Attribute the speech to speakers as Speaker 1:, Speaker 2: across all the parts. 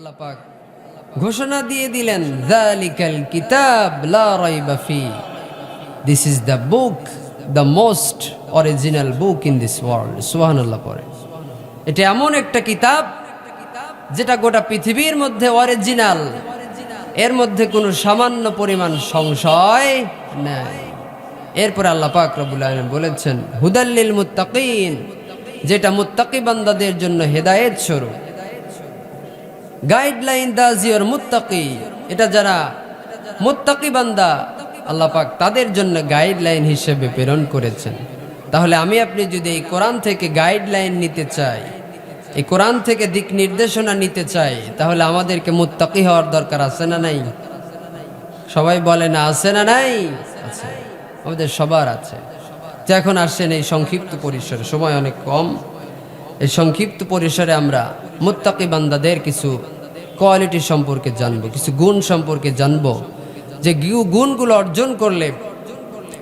Speaker 1: আল্লাহ ঘোষণা দিয়ে দিলেন, যালিকাল কিতাব লা রাইবা ফি। This is the book the most original book in this world সুবহানাল্লাহ পরে এটা এমন একটা কিতাব যেটা গোটা পৃথিবীর মধ্যে অরিজিনাল এর মধ্যে কোনো সামান্য পরিমাণ সংশয় নাই। এরপর আল্লাহ আলামিন বলেছেন হুদাল্লিল মুত্তাকিন। যেটা মুত্তাকি বান্দাদের জন্য হেদায়েত স্বরূপ। গাইডলাইন দাজ ইউর মুত্তাকি। এটা যারা মুত্তাকি বান্দা, আল্লাহ পাক তাদের জন্য গাইডলাইন হিসেবে প্রেরণ করেছেন। তাহলে আমি আপনি যদি এই কোরআন থেকে গাইডলাইন নিতে চাই, এই কোরআন থেকে দিক নির্দেশনা নিতে চাই, তাহলে আমাদেরকে মুত্তাকি হওয়ার দরকার আছে না নাই? সবাই বলে না আছে না নাই? আছে। আমাদের সবার আছে। এখন আসছেন এই সংক্ষিপ্ত পরিসরে, সময় অনেক কম। এই সংক্ষিপ্ত পরিসরে আমরা মুত্তাকি বান্দাদের কিছু কোয়ালিটি সম্পর্কে জানব, কিছু গুণ সম্পর্কে জানব। যে গুণগুলো অর্জন করলে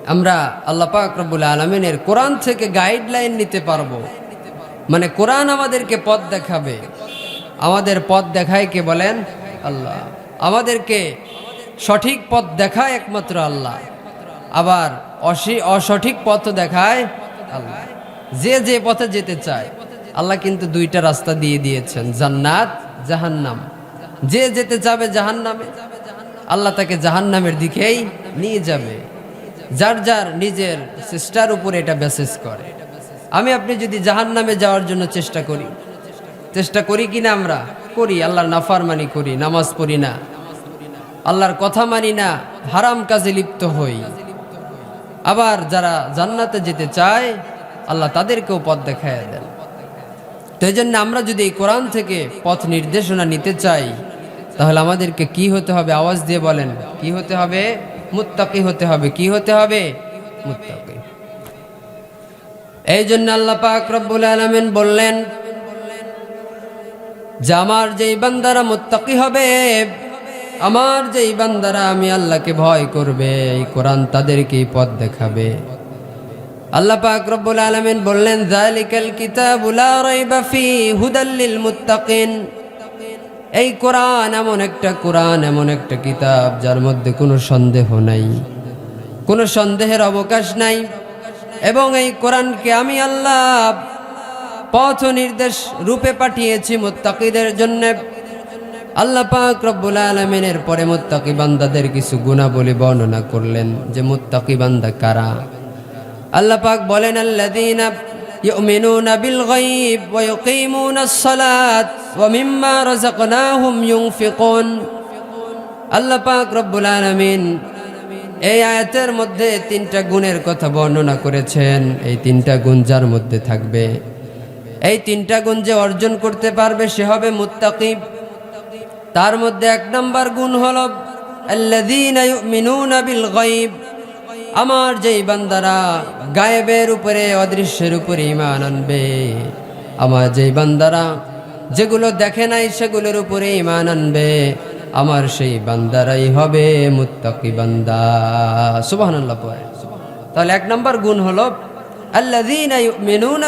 Speaker 1: আমরা আল্লাহ পাক রব্বুল আলমিনের কোরআন থেকে গাইডলাইন নিতে পারব। মানে কোরআন আমাদেরকে পথ দেখাবে। আমাদের পথ দেখায় কে বলেন? আল্লাহ। আমাদেরকে সঠিক পথ দেখায় একমাত্র আল্লাহ। আবার অসি- অসঠিক পথ দেখায় আল্লাহ। যে যে পথে যেতে চায়। আল্লাহ কিন্তু দুইটা রাস্তা দিয়ে দিয়েছেন, জান্নাত, জাহান্নাম। যে যেতে যাবে জাহান্নামে, আল্লাহ তাকে জাহান্নামের দিকেই নিয়ে যাবে। যার যার নিজের চেষ্টার উপরে এটা বেসেস করে। আমি আপনি যদি জাহান্নামে যাওয়ার জন্য চেষ্টা করি চেষ্টা করি কিনা আমরা? করি, আল্লাহর নাফারমানি করি, নামাজ পড়ি না। আল্লাহর কথা মানি না, হারাম কাজে লিপ্ত হই। আবার যারা জান্নাতে যেতে চায়, আল্লাহ তাদেরকেও পথ দেখায় দেন। তো এই জন্য আমরা যদি এই কোরআন থেকে পথ নির্দেশনা নিতে চাই, তাহলে আমাদেরকে কি হতে হবে? আওয়াজ দিয়ে বলেন, কি হতে হবে? মুত্তাকি হতে হবে। কি হতে হবে? মুত্তাকি। এই জন্য আল্লাহ পাক রব্বুল আলামিন বললেন, যে আমার যেই বান্দারা মুত্তাকি হবে, আমার যেই বান্দারা আমি আল্লাহকে ভয় করবে, এই কোরআন তাদেরকেই পথ দেখাবে। আল্লাহ পাক রব্বুল আলামিন বললেন, যালিকাল কিতাবু লা রাইবা ফি হুদাল লিল মুত্তাকিন। এই কোরআন এমন একটা কোরআন, এমন একটা কিতাব যার মধ্যে কোনো সন্দেহ নাই, কোনো সন্দেহের অবকাশ নাই। এবং এই কোরআনকে আমি আল্লাহ পথ নির্দেশ রূপে পাঠিয়েছি মুত্তাকিদের জন্য। আল্লাহ পাক রব্বুল আলমিনের পরে মুত্তাকি বান্দাদের কিছু গুণাবলী বর্ণনা করলেন যে মুত্তাকি বান্দা কারা? আল্লাহ পাক বলেন গায়ব ওয়া ইউকিমুনাস সালাত ওয়া মিম্মা রাযাকনাহুম ইউনফিকুন। আল্লাহ পাক রব্বুল আলামিন এই আয়াতের মধ্যে তিনটা গুণের কথা বর্ণনা করেছেন। এই তিনটা গুণ যার মধ্যে থাকবে? এই তিনটা গুণ যে অর্জন করতে পারবে সে হবে মুত্তাকি তার মধ্যে এক নম্বর গুণ হলো ইউমিনুনা বিল গায়ব আমার যেই বান্দারা গায়েবের উপরে, অদৃশ্যের উপরে ইমান আনবে। আমার যেই বান্দারা যেগুলো দেখে নাই, সেগুলোর উপরে ইমান আনবে। আমার সেই বান্দারাই হবে মুত্তাকি বান্দা। পড়ে। তাহলে এক নম্বর গুণ হলো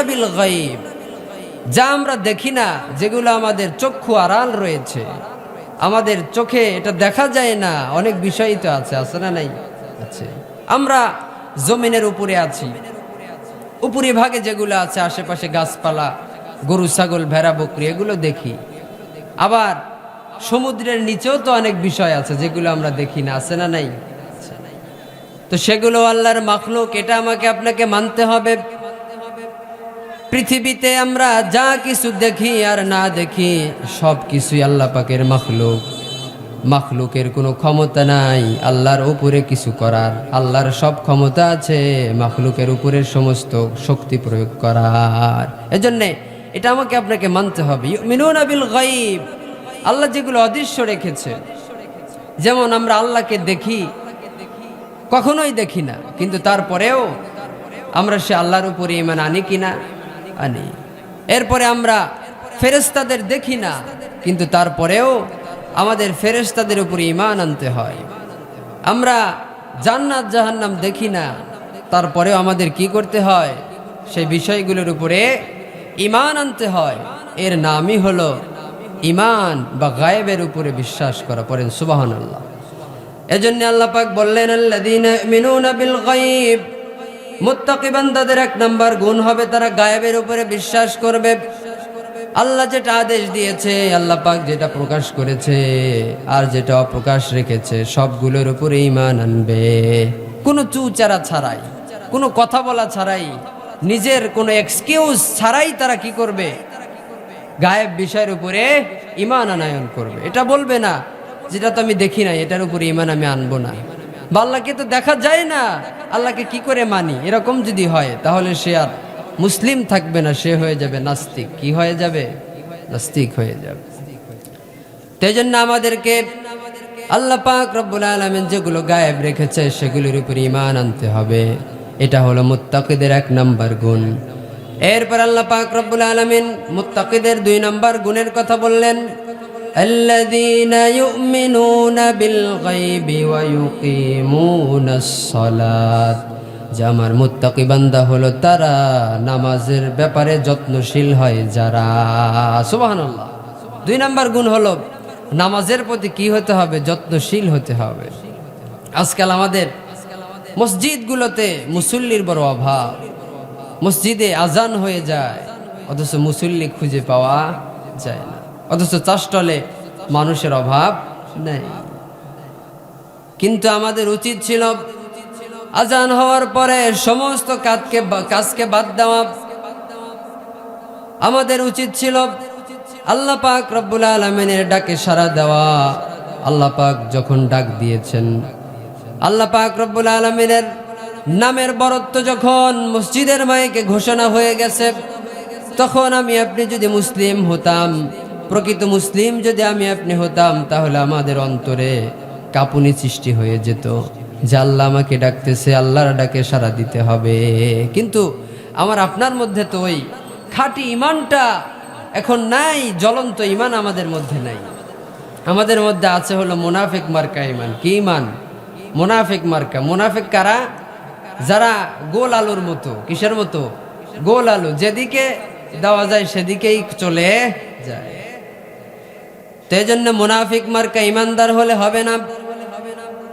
Speaker 1: বিল গায়ব। যা আমরা দেখি না, যেগুলো আমাদের চক্ষু আড়াল রয়েছে। আমাদের চোখে এটা দেখা যায় না, অনেক বিষয়ই তো আছে আছে না নাই? আছে। আমরা জমিনের উপরে আছি। উপরি ভাগে যেগুলো আছে, আশেপাশে গাছপালা, গরু, ছাগল, ভেড়া, বকরি, এগুলো দেখি। আবার সমুদ্রের নিচেও তো অনেক বিষয় আছে, যেগুলো আমরা দেখি না, আছে না নাই? তো সেগুলো আল্লাহর মাখলুক, এটা আমাকে আপনাকে মানতে হবে। পৃথিবীতে আমরা যা কিছু দেখি আর না দেখি সব কিছুই আল্লাহ পাকের মাখলুক। মাখলুকের কোনো ক্ষমতা নাই, আল্লাহর উপরে কিছু করার। আল্লাহর সব ক্ষমতা আছে, মাখলুকের উপরে সমস্ত শক্তি প্রয়োগ করার। এজন্যে এটা আমাকে আপনাকে মানতে হবে। মিনুন আবিল গাইব আল্লাহ যেগুলো অদৃশ্য রেখেছে, যেমন আমরা আল্লাহকে দেখি, কখনোই দেখি না, কিন্তু তারপরেও আমরা সে আল্লাহর উপরে ইমান আনি কিনা? আনি। এরপরে আমরা ফেরেস্তাদের দেখি না, কিন্তু তারপরেও আমাদের ফেরেস্তাদের উপরে ইমান আনতে হয়। আমরা জান্নাত জাহান্নাম দেখি না। তারপরেও আমাদের কি করতে হয়? সেই বিষয়গুলোর উপরে ইমান আনতে হয়। এর নামই হলো ইমান বা গায়েবের উপরে বিশ্বাস করা। পড়েন সুবাহান আল্লাহ এজন্য আল্লাহ পাক বললেন মুত্তাকি বান্দাদের এক নাম্বার গুণ হবে, তারা গায়েবের উপরে বিশ্বাস করবে। আল্লাহ যেটা আদেশ দিয়েছে, আল্লাহ পাক যেটা প্রকাশ করেছে আর যেটা অপ্রকাশ রেখেছে, সবগুলোর উপরে ইমান আনবে। কোনো চুচারা ছাড়াই, কোনো কথা বলা ছাড়াই, নিজের কোনো এক্সকিউজ ছাড়াই তারা কি করবে? গায়েব বিষয়ের উপরে ইমান আনায়ন করবে। এটা বলবে না, যেটা তো আমি দেখি নাই, এটার উপরে ইমান আমি আনব না। বা আল্লাহকে তো দেখা যায় না, আল্লাহকে কি করে মানি? এরকম যদি হয়, তাহলে সে আর মুসলিম থাকবে না সে হয়ে যাবে নাস্তিক কি হয়ে যাবে নাস্তিক হয়ে যাবে তাই জন্য আমাদেরকে আল্লাহ পাক রব্বুল আলমেন যেগুলো গায়েব রেখেছে সেগুলির উপর ইমান আনতে হবে এটা হলো মুত্তাকিদের এক নাম্বার গুণ এরপর আল্লাহ পাক রব্বুল আলমিন মুত্তাকিদের দুই নাম্বার গুণের কথা বললেন الذين يؤمنون بالغيب ويقيمون الصلاة যে আমার মুত্তাকি বান্দা হলো তারা, নামাজের ব্যাপারে যত্নশীল হয় যারা। সুবহানাল্লাহ। দুই নাম্বার গুণ হলো, নামাজের প্রতি কি হতে হবে? যত্নশীল হতে হবে। আজকাল আমাদের মসজিদগুলোতে মুসল্লির বড় অভাব। মসজিদে আজান হয়ে যায়, অথচ মুসল্লি খুঁজে পাওয়া যায় না। অথচ চাষটলে মানুষের অভাব নেই। কিন্তু আমাদের উচিত ছিল আজান হওয়ার পরে সমস্ত কাজকে কাজকে বাদ দেওয়া আমাদের উচিত ছিল আল্লাহ পাক রব্বুল আলমিনের ডাকে সাড়া দেওয়া। আল্লাহ পাক যখন ডাক দিয়েছেন, আল্লাহ পাক রব্বুল আলমিনের নামের বরত্ব যখন মসজিদের মাইকে ঘোষণা হয়ে গেছে, তখন আমি আপনি যদি মুসলিম হতাম, প্রকৃত মুসলিম যদি আমি আপনি হতাম, তাহলে আমাদের অন্তরে কাপুনি সৃষ্টি হয়ে যেত। যে আল্লাহ আমাকে ডাকতেছে, আল্লাহর ডাকে সাড়া দিতে হবে। কিন্তু আমার আপনার মধ্যে তো ওই খাঁটি ইমানটা এখন নাই, জ্বলন্ত ইমান আমাদের মধ্যে নাই। আমাদের মধ্যে আছে হলো মোনাফেক মার্কা ইমান। কি ইমান? মোনাফেক মার্কা। মোনাফেক কারা? যারা গোল আলুর মতো। কিসের মতো? গোল আলু। যেদিকে দেওয়া যায় সেদিকেই চলে যায়। তো এই জন্য মোনাফিক মার্কা ইমানদার হলে হবে না।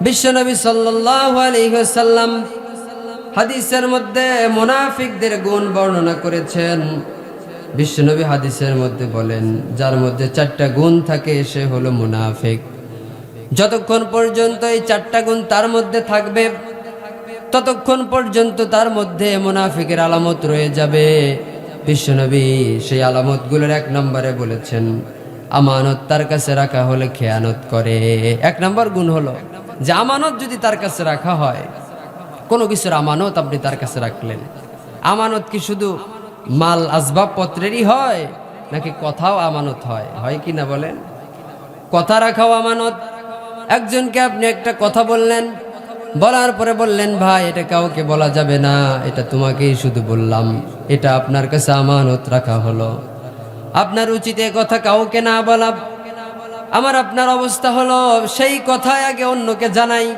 Speaker 1: বিশ্বনবী সাল্লাম হাদিসের মধ্যে মোনাফিকদের গুণ বর্ণনা করেছেন। বিশ্বনবী হাদিসের মধ্যে বলেন, যার মধ্যে চারটা গুণ থাকে সে হলো মুনাফিক। যতক্ষণ পর্যন্ত এই চারটা গুণ তার মধ্যে থাকবে, ততক্ষণ পর্যন্ত তার মধ্যে মুনাফিকের আলামত রয়ে যাবে। বিশ্বনবী সেই আলামতগুলোর এক নম্বরে বলেছেন, আমানত তার কাছে রাখা হলে খেয়ানত করে। এক নম্বর গুণ হলো যে আমানত যদি তার কাছে রাখা হয়, কোনো কিছুর আমানত আপনি তার কাছে রাখলেন। আমানত কি শুধু মাল আসবাবপত্রেরই হয়, নাকি কথাও আমানত হয়? হয় কি না বলেন? কথা রাখাও আমানত। একজনকে আপনি একটা কথা বললেন, বলার পরে বললেন, ভাই, এটা কাউকে বলা যাবে না, এটা তোমাকেই শুধু বললাম, এটা আপনার কাছে আমানত রাখা হলো। আপনার উচিত কথা কাউকে না বলা। আমার আপনার অবস্থা হলো সেই কথায় আগে অন্যকে জানাই।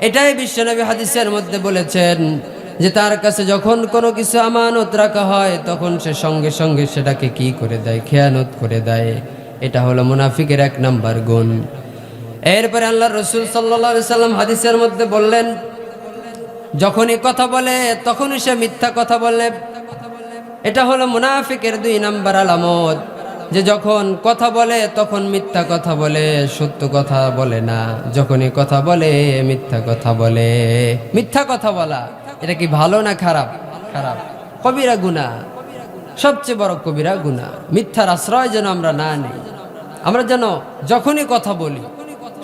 Speaker 1: এটাই বিশ্বনবী হাদিসের মধ্যে বলেছেন যে তার কাছে যখন কোনো কিছু আমানত রাখা হয়, তখন সে সঙ্গে সঙ্গে সেটাকে কি করে দেয়? খেয়ানত করে দেয়। এটা হলো মুনাফিকের এক নাম্বার গুণ। এরপরে আল্লাহ রসুল সাল্লা সাল্লাম হাদিসের মধ্যে বললেন, যখনই কথা বলে, তখনই সে মিথ্যা কথা বলে। এটা হলো মুনাফিকের দুই নাম্বার আলামত। যে যখন কথা বলে, তখন মিথ্যা কথা বলে, সত্য কথা বলে না। যখনই কথা বলে, মিথ্যা কথা বলে। মিথ্যা কথা বলা, এটা কি ভালো না খারাপ? খারাপ। কবিরা গুণা সবচেয়ে বড় কবিরা গুণা মিথ্যার আশ্রয় যেন আমরা না নিই। আমরা যেন যখনই কথা বলি,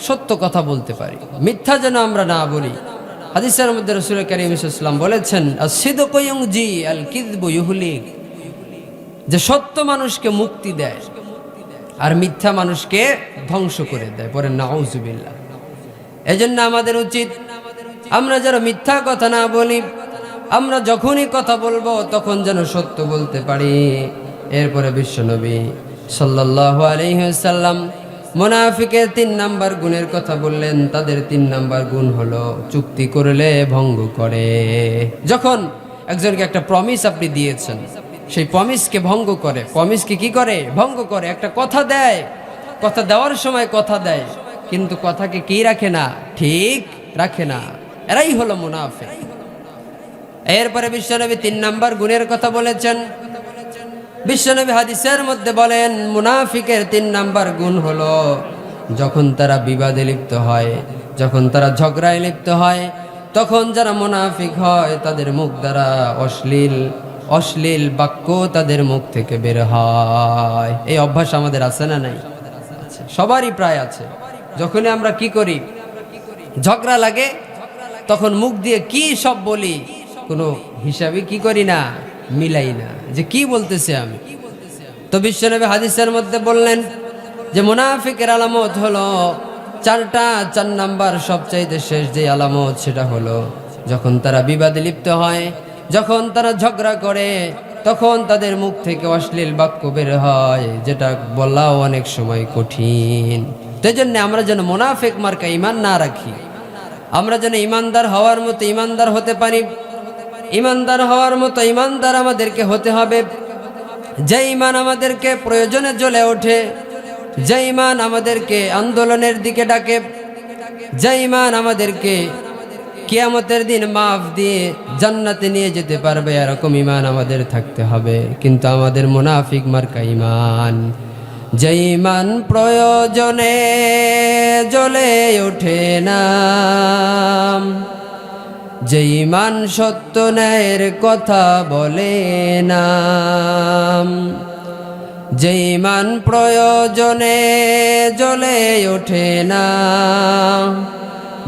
Speaker 1: সত্য কথা বলতে পারি। মিথ্যা যেন আমরা না বলি। হাদিসের মধ্যে রসুল করিম ইসলাম বলেছেন জি আল কিদবু ইহুলিক যে সত্য মানুষকে মুক্তি দেয় আর মিথ্যা মানুষকে ধ্বংস করে দেয়, পরে নাউজুবিল্লা এজন্য আমাদের উচিত আমরা যারা মিথ্যা কথা না বলি, আমরা যখনই কথা বলব তখন যেন সত্য বলতে পারি। এরপরে বিশ্বনবী আলহিহাল্লাম মোনাফিকের তিন নাম্বার গুণের কথা বললেন, তাদের তিন নাম্বার গুণ হলো চুক্তি করলে ভঙ্গ করে। যখন একজনকে একটা প্রমিস আপনি দিয়েছেন সেই প্রমিসকে ভঙ্গ করে। প্রমিসকে কি করে? ভঙ্গ করে। একটা কথা দেয়। কথা দেওয়ার সময় কথা দেয়। কিন্তু কথাকে কি রাখে না? ঠিক রাখে না। এরাই হলো মুনাফিক। এরপরে বিশ্বনবী তিন নাম্বার গুণের কথা বলেছেন। বিশ্বনবী হাদিসের মধ্যে বলেন, মুনাফিকের তিন নাম্বার গুণ হলো যখন তারা বিবাদে লিপ্ত হয়, যখন তারা ঝগড়ায় লিপ্ত হয়, তখন যারা মুনাফিক হয়, তাদের মুখ দ্বারা অশ্লীল অশ্লীল বাক্য তাদের মুখ থেকে বের হয়। এই অভ্যাস আমাদের আছে না নাই? সবারই প্রায় আছে। যখনই আমরা কি করি, ঝগড়া লাগে, তখন মুখ দিয়ে কি সব বলি, কোনো হিসাবে কি করি না, মিলাই না। যে কি বলতেছে আমি? তো বিশ্বনবী হাদিসের মধ্যে বললেন যে, মুনাফিকের আলামত হলো চারটা, চার নাম্বার সবচাইতে শেষ যে আলামত, সেটা হলো যখন তারা বিবাদে লিপ্ত হয় যখন তারা ঝগড়া করে, তখন তাদের মুখ থেকে অশ্লীল বাক্য বের হয়, যেটা বলাও অনেক সময় কঠিন। সেই জন্য আমরা যেন মোনাফেক মার্কা ইমান না রাখি। আমরা যেন ইমানদার হওয়ার মতো ইমানদার হতে পারি। ইমানদার হওয়ার মতো ইমানদার আমাদেরকে হতে হবে। যে ইমান আমাদেরকে প্রয়োজনে জ্বলে ওঠে, যে ইমান আমাদেরকে আন্দোলনের দিকে ডাকে, যে ইমান আমাদেরকে কিয়ামতের দিন মাফ দিয়ে জান্নাতে নিয়ে যেতে পারবে, এরকম ইমান আমাদের থাকতে হবে। কিন্তু আমাদের মুনাফিক মার্কা ইমান যে ইমান প্রয়োজনে জ্বলে ওঠে না। যে ইমান সত্য ন্যায়ের কথা বলে না। যে ইমান প্রয়োজনে জ্বলে ওঠে না।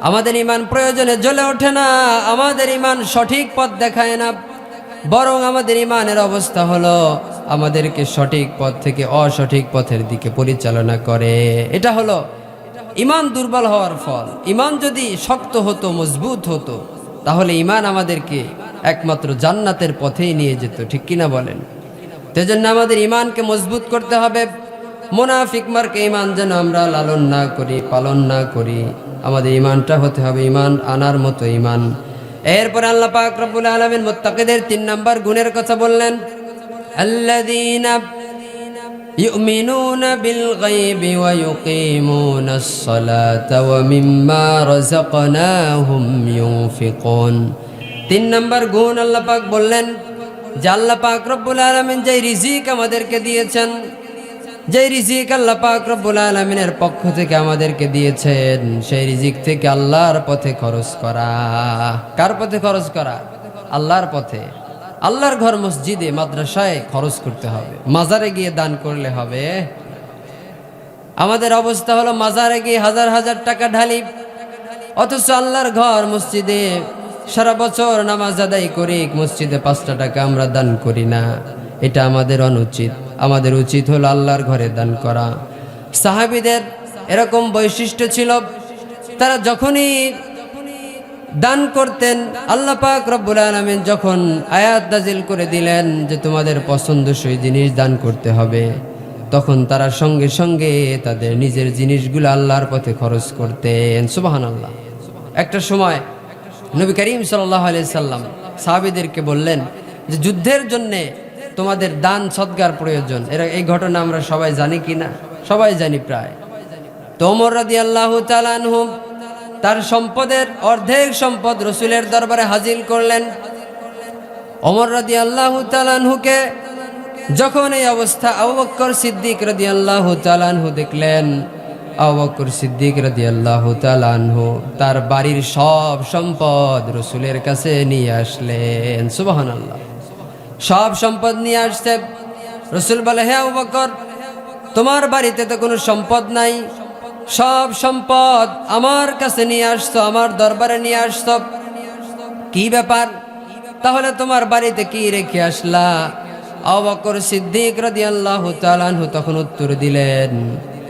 Speaker 1: আমাদের ইমান প্রয়োজনে জ্বলে ওঠে না, আমাদের ইমান সঠিক পথ দেখায় না। বরং আমাদের ইমানের অবস্থা হলো আমাদেরকে সঠিক পথ থেকে অসঠিক পথের দিকে পরিচালনা করে। এটা হলো ইমান দুর্বল হওয়ার ফল। ইমান যদি শক্ত হতো, মজবুত হতো, তাহলে ইমান আমাদেরকে একমাত্র জান্নাতের পথেই নিয়ে যেত, ঠিক কিনা বলেন? সেজন্য আমাদের ইমানকে মজবুত করতে হবে। মোনাফিক মার্কে ইমান যেন আমরা লালন না করি, পালন না করি। আমাদের ইমানটা হতে হবে ইমান আনার মতো ইমান এরপর আল্লাহ পাক রব্বুল আলামিন মুত্তাকিদের তিন নাম্বার গুণের কথা বললেন আল্লাযীনা يؤمنون بالغيب ويقيمون الصلاة ومما رزقناهم ينفقون তিন নম্বর গুণ আল্লাহ পাক বললেন যে আল্লাহ পাক রব্বুল আলমিন যে রিজিক আমাদেরকে দিয়েছেন যে রিজিক আল্লাহ পাক রব্বুল আলমিনের পক্ষ থেকে আমাদেরকে দিয়েছেন, সেই রিজিক থেকে আল্লাহর পথে খরচ করা। কার পথে খরচ করা? আল্লাহর পথে। আল্লাহর ঘর মসজিদে, মাদ্রাসায় খরচ করতে হবে। মাজারে গিয়ে দান করলে হবে। আমাদের অবস্থা হলো মাজারে গিয়ে হাজার হাজার টাকা ঢালি। অথচ আল্লাহর ঘর মসজিদে সারা বছর নামাজ আদায় করি মসজিদে পাঁচটা টাকা আমরা দান করি না। এটা আমাদের অনুচিত। আমাদের উচিত হলো আল্লাহর ঘরে দান করা। সাহাবিদের এরকম বৈশিষ্ট্য ছিল, তারা যখনই দান করতেন, আল্লাহ পাক রব্বুল আলমিন যখন আয়াত নাজিল করে দিলেন যে তোমাদের পছন্দসই জিনিস দান করতে হবে, তখন তারা সঙ্গে সঙ্গে তাদের নিজের জিনিসগুলো আল্লাহর পথে খরচ করতেন। সুবাহান আল্লাহ একটা সময় নবী করিম সাল্লাহ আলিয়া সাল্লাম সাহাবিদেরকে বললেন যে যুদ্ধের জন্যে তোমাদের দান সদ্গার প্রয়োজন। এরা এই ঘটনা আমরা সবাই জানি কি না? সবাই জানি প্রায়। তোমর রাদি আল্লাহ তালানহু তার সম্পদের অর্ধেক সম্পদ রসুলের দরবারে হাজির করলেন। অমর রাদি আল্লাহ তালানহুকে যখন এই অবস্থা আবক্কর সিদ্দিক রাদি আল্লাহ তালানহু দেখলেন আবক্কর সিদ্দিক রাদি আল্লাহ তালানহু তার বাড়ির সব সম্পদ রসুলের কাছে নিয়ে আসলেন। সুবাহান আল্লাহ সব সম্পদ নিয়ে আসছে। রসুল বলে, হে আবক্কর তোমার বাড়িতে তো কোনো সম্পদ নাই। সব সম্পদ আমার কাছে নিয়ে আসতো আমার দরবারে নিয়ে আসতো কি ব্যাপার? তাহলে তোমার বাড়িতে কি রেখে আসলা? আবাকর সিদ্দিক রাদিয়াল্লাহু তাআলা আনহু তখন উত্তর দিলেন,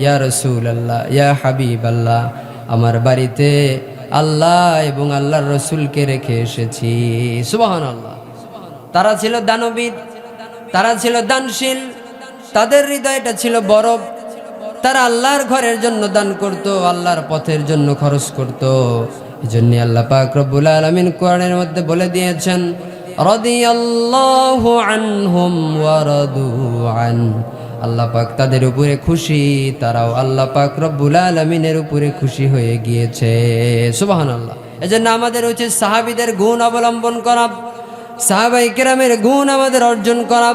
Speaker 1: ইয়া রসুল আল্লাহ ইয়া হাবিব আল্লাহ আমার বাড়িতে আল্লাহ এবং আল্লাহর রসুলকে রেখে এসেছি। সুবহানাল্লাহ। তারা ছিল দানবীর, তারা ছিল দানশীল, তাদের হৃদয়টা ছিল বরফ। তারা আল্লাহর ঘরের জন্য দান করত, আল্লাহর পথের জন্য খরচ করত। এই জন্য আল্লাহ পাক রব্বুল আলামিন কোরআনের মধ্যে বলে দিয়েছেন, রাদিয়াল্লাহু আনহুম ওয়া রাদু আন। আল্লাহ পাক তাদের উপরে খুশি, তারাও আল্লাহ পাক রব্বুল আলামিনের উপরে খুশি হয়ে গিয়েছে। সুবহানাল্লাহ। এজন্য আমাদের উচিত সাহাবীদের গুণ অবলম্বন করা। সাহাবাই কেরামের গুণ আমাদের অর্জন করা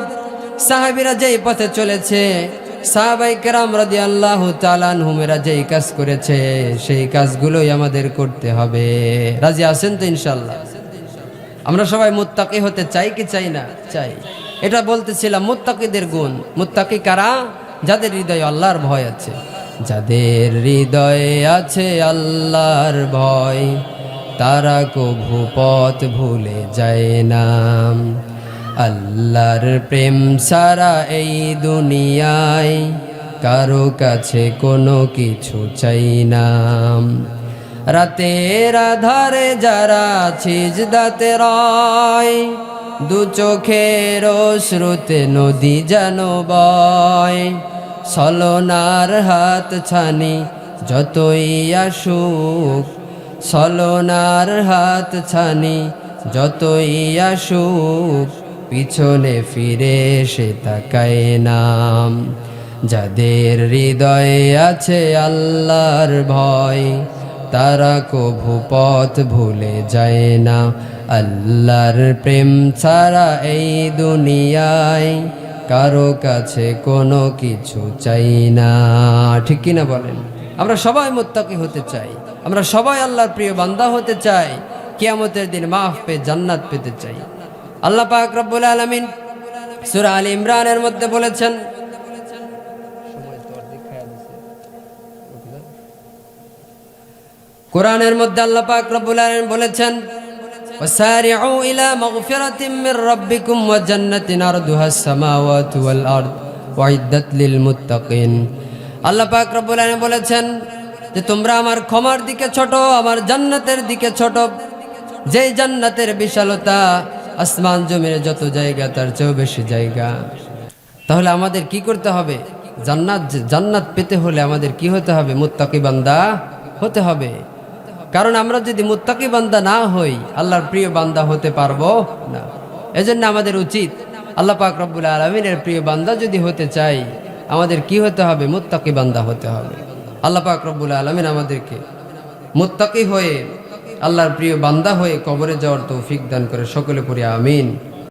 Speaker 1: সাহাবিরা যেই পথে চলেছে, সাহাবাই কেরাম রাদি আল্লাহ তালান হুমেরা যেই কাজ করেছে, সেই কাজগুলোই আমাদের করতে হবে। রাজি আছেন তো ইনশাল্লাহ আমরা সবাই মুত্তাকি হতে চাই কি চাই না? চাই। এটা বলতেছিলাম, মুত্তাকিদের গুণ। মুত্তাকি কারা? যাদের হৃদয়ে আল্লাহর ভয় আছে। যাদের হৃদয়ে আছে আল্লাহর ভয়। তারা কভু পথ ভুলে যায় না। আল্লাহর প্রেম সারা এই দুনিয়ায় কারও কাছে কোনো কিছু চাই না। রাতের আধারে যারা ছিজদাতে রয়, দু চোখের শ্রুতে নদী যেন বয়। সলনার হাত ছানি যতই আসুক সলনার হাত ছানি, যতই আসুক, পিছনে ফিরে সে তাকায় নাম যাদের হৃদয়ে আছে আল্লাহর ভয়, তারা কভু পথ ভুলে যায় না। আল্লাহর প্রেম ছাড়া এই দুনিয়ায় কারও কাছে কোনো কিছু চাই না। ঠিক কিনা বলেন? আমরা সবাই মোত্তাকি হতে চাই আমরা সবাই আল্লাহর প্রিয় বান্দা হতে চাই কিয়ামতের দিন মাফ পে জান্নাত পেতে চাই আল্লাহ পাক রব্বুল আলামিন সূরা আলী ইমরানের মধ্যে বলেছেন কোরআনের মধ্যে আল্লাহ পাক রব্বুল আলামিন বলেছেন وسارعوا إلى مغفرة من ربكم وجنة أرضها السماوات والأرض وعدت للمتقين আল্লাহ পাক রব্বুল আলামিন বলেছেন যে তোমরা আমার ক্ষমার দিকে ছোট, আমার জান্নাতের দিকে ছোট। যেই জান্নাতের বিশালতা আসমান জমির যত জায়গা, তার চেয়েও বেশি জায়গা। তাহলে আমাদের কি করতে হবে? জান্নাত জান্নাত পেতে হলে আমাদের কি হতে হবে? মুত্তাকি বান্দা হতে হবে। কারণ আমরা যদি মুত্তাকি বান্দা না হই, আল্লাহর প্রিয় বান্দা হতে পারব না। এজন্য আমাদের উচিত আল্লাহ পাক রব্বুল আলমিনের প্রিয় বান্দা যদি হতে চাই আমাদের কি হতে হবে? মুত্তাকি বান্দা হতে হবে। আল্লাহ পাক রব্বুল আলমিন আমাদেরকে মুত্তাকি হয়ে, আল্লাহর প্রিয় বান্দা হয়ে কবরে যাওয়ার তৌফিক দান করে সকলে পড়ি আমিন।